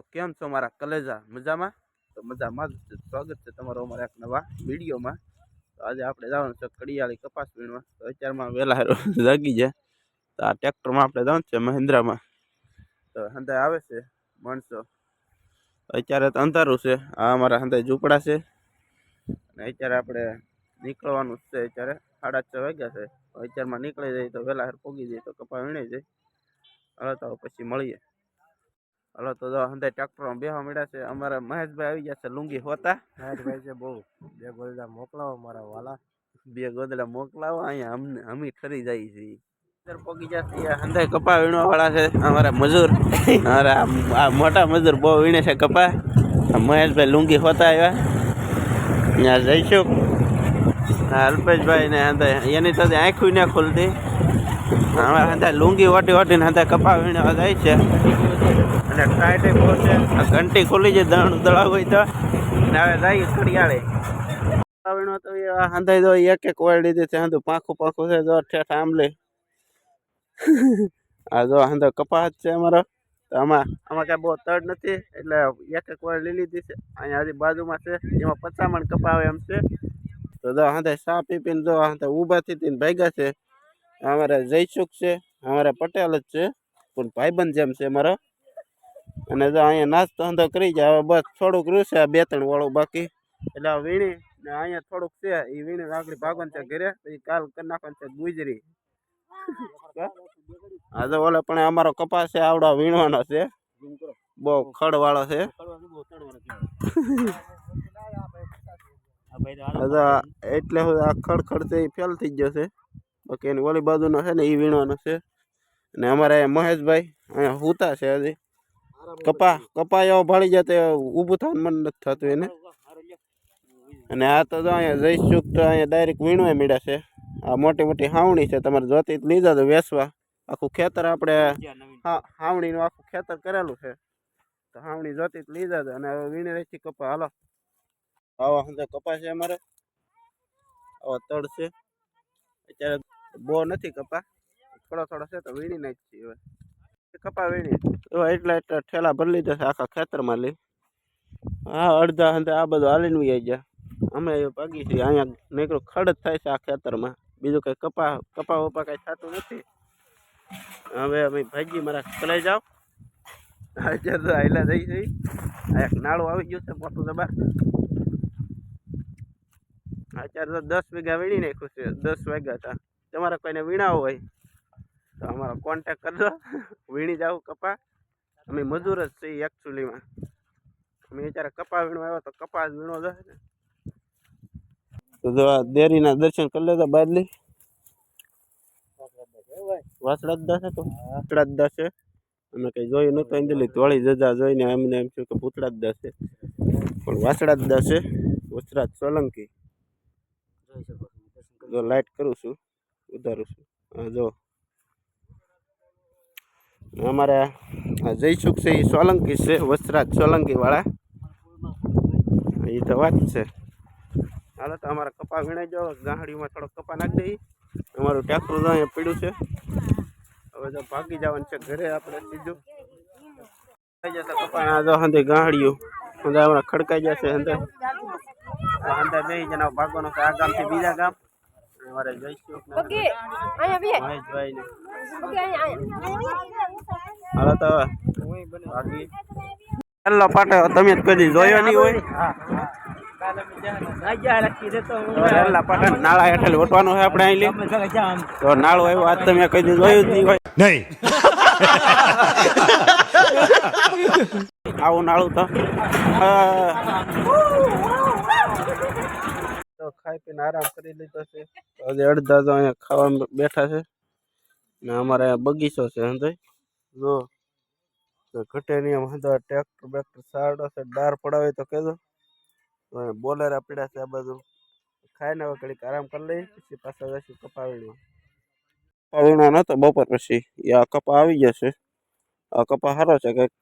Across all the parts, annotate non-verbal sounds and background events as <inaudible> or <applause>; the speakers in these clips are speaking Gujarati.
તો કેમ છો મારા કલેજા? મજામાં? તો મજામાં જ. સ્વાગત છે તમારો અમારા એક નવા વિડીયોમાં. તો આજે આપણે જવાનું છે કડિયાળી કપાસ વીણવા. તો અત્યારમાં વહેલા જાગી જાય તો આ ટ્રેક્ટરમાં આપણે જવાનું છે મહિન્દ્રામાં. તો હંધે આવે છે માણસો. અત્યારે તો અંધારું છે. આ અમારા હંધે ઝૂંપડા છે. અને અત્યારે આપણે નીકળવાનું છે. અત્યારે સાડા છ વાગ્યા છે. અત્યારમાં નીકળી જાય તો વહેલા પોગી જાય તો કપા વીણી જાય. હવે તો પછી મળીએ. હલો તો અંદર ટ્રેક્ટરમાં બેહવા મળ્યા છે. અમારા મહેશભાઈ આવી ગયા છે લુંગી હોતા. મહેશભાઈ છે બહુ. બે ગોદડા મોકલાવો મારા વાલા. બે ગોદડા મોકલાવો અહીંયા અમને અમી ઠરી જાય છે. પોગી જશે અંદર કપા વીણવા વાળા છે. અમારા મજૂર અમારા આ- મોટા મજૂર બહુ વીણે છે કપા. મહેશભાઈ લુંગી હોતા આવ્યા. ત્યાં જઈશું. અલ્પેશભાઈ ને અંદર એની સાથે આંખું ને ખુલતી. અમારા હંધે લુંગી વાટી વાટીને હંધે કપા વીણવા જાય છે. અને ટાઈટે પહોંચે ઘંટી ખુલી છે દણ દળાવ હોય તો. ને હવે જાય ખડિયાળે વીણો તો એ હંધાઈ દો એક એક વાળી લીધી છે હંધું પાંખું પાંખું છે જો ઠેઠ આંબલે. <laughs> આ જો હંધો કપાસ છે અમારો. તો આમાં આમાં કાંઈ બહુ તડ નથી એટલે એક એક વાર લઈ લીધી છે. અહીંયા હજી બાજુમાં છે એમાં પચામણ કપાવે એમ છે. તો જો હંધે સા પી પીને જો હંધે ઊભા થી ભાગ્યા છે. અમારે જયસુખ છે અમારે પટેલ જ છે પણ ભાઈબંધ જેમ છે મારો અને જો અહીંયા નાસ્તો ધંધો કરી જાય હવે બસ થોડુંક રહ્યું છે આ બે ત્રણ વાળું બાકી. એટલે આ વીણી ને અહીંયા થોડુંક છે એ વીણી આગળ ભાગવાનું છે ઘરે પછી કાલ કરી નાખવાનું છે ગુજરી. હા તો ઓલે પણ અમારો કપાસ છે આવડો વીણવાનો છે. બહુ ખડ વાળો છે એટલે આ ખડખડ ખડ છે એ ફેલ થઈ ગયો છે. બાકી એની ઓલી બાજુનો છે ને એ વીણવાનો છે. અને અમારે મહેશભાઈ અહીંયા હુતા છે હજી. કપા કપા એવો ભાળી જાય તો ઊભું થવાનું મન નથી થતું એને. અને આ તો અહીંયા જઈશુક તો અહીંયા ડાયરેક્ટ વીણવા મળ્યા છે. આ મોટી મોટી હાવણી છે. તમારે જોતી લીધા તો વેસવા આખું ખેતર આપણે હાવણીનું આખું ખેતર કરેલું છે. તો હાવણી જોતી લીધા તો. અને હવે વીણી રહી કપા. હાલો. આવા સમજા કપા છે અમારે. આવા તળ છે. અત્યારે બહુ નથી કપા. થોડો થોડો છે તો વીણી નાખીએ હવે. કપા વીણી એટલા એટલા ઠેલા ભરી લીધા છે આખા ખેતરમાં લઈ હા, અડધા હંધે આ બધું હાલીને આવી ગયા. અમે ભાગી છીએ, અહીંયા નીકળું, ખડ થાય છે આ ખેતરમાં. બીજું કંઈ કપા કપા વપા કાંઈ થતું નથી. હવે અમે ભાઈજી મારા કલાઈ જાઓ. હાજર તો આયલા થઈ જઈ આ એક નાળું આવી ગયું છે મોટું દબાર અત્યારે તો દસ વીઘા વીણી નાખ્યું છે. દસ વાગ્યા હતા. તમારે કોઈને વીણાવો હોય, તો અમારો કોન્ટેક કરજો વીણી જાવ કપા. અમે મજૂર જ છીએ એકચ્યુઅલીમાં અમે અત્યારે કપા વીણવા આવ્યો તો કપા જ વીણો જાય ને. તો જો દેરીના દર્શન કરી લેતા બાદલી વાસડા જ તો. વાસડા જ દાસે અમે કંઈ જોયું એમ દિલ્હી ધોળી જજા જોઈને અમને એમ થયું કે ભૂતડા જ દાસે પણ વાસડા જ દાસે વસરાજ સોલંકી. જો લાઈટ કરું છું. ઉધારું છું. જો અમારે જયસુખ છે એ સોલંકી છે, વસ્ત્રાજ સોલંકી વાળા એ તો વાત છે. હાલો તો અમારા કપા વીણાઈ જાઓ ગાંહડીમાં થોડો કપા નાખી દઈએ. અમારું ટ્રેક્ટર તો અહીંયા પીડ્યું છે. હવે તો ભાગી જવાનું છે ઘરે આપણે સીધું કપા. જો હંધે ગાંહડીયું હંધે હમણાં ખડકાઈ જશે હંધે. હંધે બે જણા ભાગવાનો આ ગામથી બીજા ગામ. અમારે જઈશું ઓકે અહીંયા બે મહેશભાઈ ને ઓકે અહીંયા અહીંયા. હાલો તો ભાગી. હેલો પાટે તમે કદી જોયો નહીં હોય. તો નાળા હેઠળ ઓટવાનું હોય આપણે અહીં તો નાળો આવ્યો આજ તમે કદી જોયું જ નહીં હોય. નહીં. આવું નાળું તો. તો ખાઈ પીને આરામ કરી લીધો છે. હજી અડધા તો અહીંયા ખાવા બેઠા છે. ને અમારે અહીંયા બગીચો છે હંધાઈ જો, તો ઘટે નહીં એમ હંધા ટ્રેક્ટર બેક્ટર સારડો છે, ડાર પડાવે તો કહેજો તો અહીંયા બોલેરા પીડા છે આ બધું ખાઈને હવે ઘડીક આરામ કરી લઈએ, પછી પાછા જઈશું કપા વીણવા કપા વીણવા નહોતો બપોર પછી. એ આ કપા આવી જશે આ કપા સારો છે કંઈક.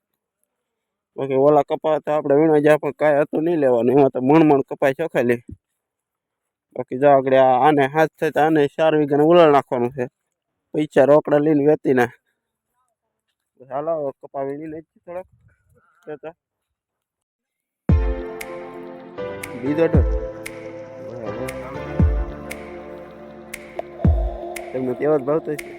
બાકી ઓલા કપા તો આપણે વીણવા જ્યાં પણ કાંઈ હતું નહીં લેવાનું. એમાં તો મણ મણ કપાય છે, ખાલી. બાકી જો આગળ આને હાથ થાય તો આને ચાર વીઘાને ઉલાળ નાખવાનું છે. પૈસા રોકડા લઈને વેચીને હાલો, હવે કપા વીણી નાખી થોડાક. બીજો તમને તેવો જ ભાવતો છે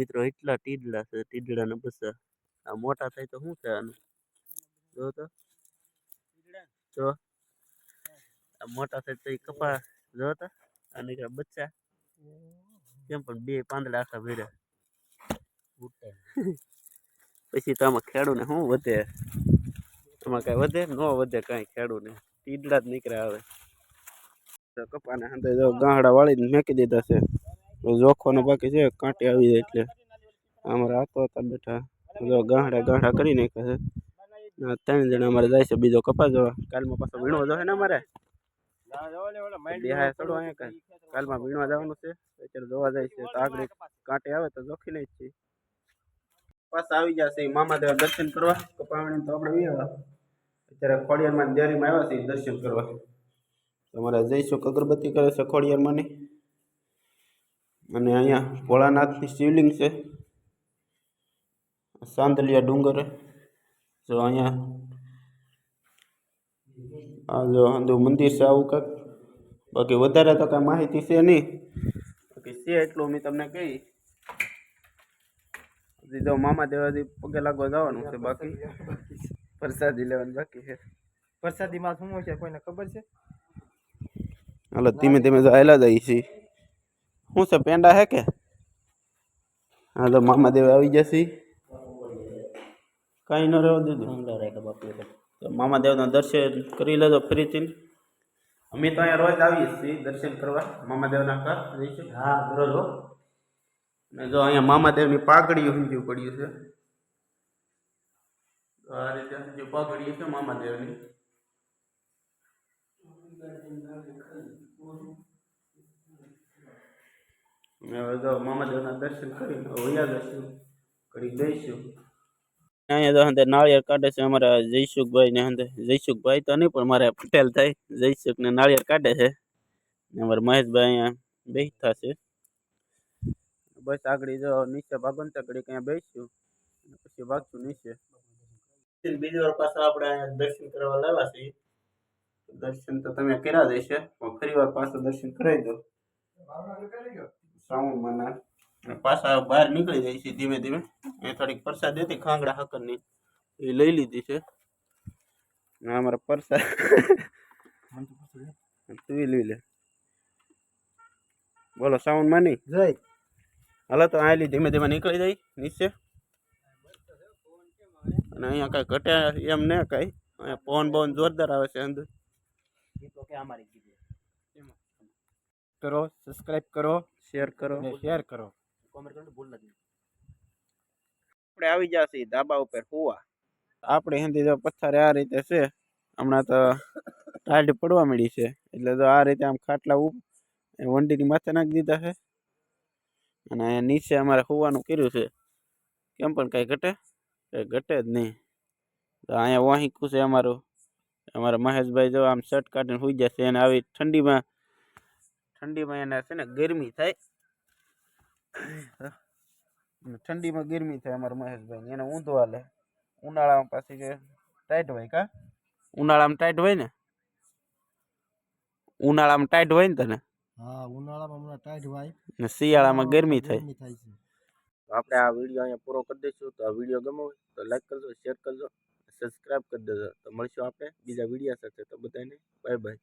મિત્રો, એટલા ટીડલા છે ટીડલાને બસ. આ મોટા થાય તો શું છે આનું જો તો. જો. આ મોટા થાય તો એ કપા, જો તો. નીકળ્યા બચ્ચા. કેમ પણ બે પાંદડા આખા ભર્યા. પછી તો આમાં ખેડૂ ને શું વધે? આમાં કાંઈ વધે? ન વધે કાંઈ ખેડૂને. ટીડલા જ નીકળ્યા આવે કપાને જો ગાંહડા વાળીને મેકી દીધા છે. જોખવાનો બાકી છે, કાંટે આવી જાય એટલે. અમારા હાથો હતા બેઠા. જો ગાંહડા ગાંહડા કરી નાખ્યા છે. આ ત્રણ જણા અમારે જાય છે બીજો કપા જોવા. કાલમાં પાછો વીણો જો ને અમારે? દેહાય થોડું અહીંયા કાંઈ. કાલમાં વીણવા જવાનું છે. અત્યારે જોવા જાય છે. તો આગળ કાંટે આવે તો જોખી નહીં જ છે પાછા આવી જશે મામાદેવ દર્શન કરવા. કપાવણી તો આપણે આવ્યા અત્યારે ખોડિયારમાં ડેરીમાં આવ્યા છે દર્શન કરવા. તમારે જઈશું અગરબત્તી કરે છે ખોડિયારમાંની અને અહીંયા ભોળાનાથની શિવલિંગ છે. સાંદલિયા ડુંગર. જો અહીંયા આ જો આંધુ મંદિર છે આવું કંઈક. બાકી વધારે તો કાંઈ માહિતી છે નહીં. બાકી છે એટલું મેં તમને કહી. હજી મામા દેવાથી પગે લાગવા જવાનું છે બાકી. પ્રસાદી લેવાનું બાકી છે. પ્રસાદીમાં શું હોય છે કોઈને ખબર છે? હાલો ધીમે ધીમે તો આવેલા જાય છે શું છે પેંડા હે કે? હા તો મામા દેવ આવી જશે. કાંઈ ન રહેવા દીધું તો. મામા દેવના દર્શન કરી લેજો ફરીથી. અમે તો અહીંયા રોજ આવીએ છીએ દર્શન કરવા. મામાદેવના ઘર જઈશું હા રોજ ને જો અહીંયા મામા દેવની પાઘડીઓ સમજ્યું પડ્યું છે. આ રીતે સમજ્યું પાઘડીઓ છે મામા દેવની. અને હવે જો મામાદેવના દર્શન કરીને વયા જશું ઘડી દઈશું અહીંયા તો હંતે નાળિયેર કાઢે છે અમારા જયસુખભાઈ ને હંતે જયસુખભાઈ તો નહીં પણ મારે પટેલ થાય. જયસુખ ને નાળિયેર કાઢે છે. ને અમારા મહેશભાઈ અહીંયા બેસતા છે. બસ આગળ જો નીચે ભાગવંતા ઘડી અહીંયા બેસીશું. અને પછી ભાગશું નીચે. બીજી વાર પાછા આપણે અહીંયા દર્શન કરવા લાવ્યા છીએ. દર્શન તો તમે કર્યા જ હશે પણ ફરી વાર પાછું દર્શન કરાવી દો. શ્રાવણ મહિના પાછા બહાર નીકળી જાય છે ધીમે ધીમે. એ થોડીક પ્રસાદ હતી ખાંગડા હકરની. એ લઈ લીધી છે. અમારા પ્રસાદ. તું લઈ લે. બોલો શ્રાવણ માની જય. હાલો તો આયલી ધીમે ધીમે નીકળી જાય નીચે. અને અહીંયા કાંઈ ઘટે એમ ને કાંઈ. અહીંયા પવન બવન જોરદાર આવે છે અંદર. કરો સબસ્ક્રાઇબ કરો. શેર કરો. અને શેર કરો. આપણે આવી જશે ધાબા ઉપર હુવા. આપણે હિન્દી જો પથ્થર આ રીતે છે હમણાં તો ટાઢ પડવા મળી છે. એટલે તો આ રીતે આમ ખાટલા વંડીની માથે નાખી દીધા છે. અને અહીંયા નીચે અમારે હોવાનું કર્યું છે. કેમ પણ કાંઈ ઘટે? કંઈ ઘટે જ નહીં. તો અહીંયા વાહીકું છે અમારું. અમારા મહેશભાઈ જો આમ શર્ટ કાઢીને સુઈ જશે અને આવી ઠંડીમાં ઠંડીમાં એને છે ને ગરમી થાય. અને ઠંડીમાં ગરમી થાય અમારા મહેશભાઈ એને ઊંધો હાલે. ઉનાળામાં પાછી કે ટાઈટ હોય કા? ઉનાળામાં ટાઈટ હોય ને? ઉનાળામાં ટાઈટ હોય ને તને? હા ઉનાળામાં હમણાં ટાઈટ હોય. ને શિયાળામાં ગરમી થાય ગરમી થાય. છે. આપણે આ વીડિયો અહીંયા પૂરો કરી દઈશું. તો આ વીડિયો ગમો હોય તો લાઈક કરજો શેર કરજો સબસ્ક્રાઈબ કરી દેજો. તો મળશું આપણે બીજા વીડિયો સાથે. તો બધાને બાય બાય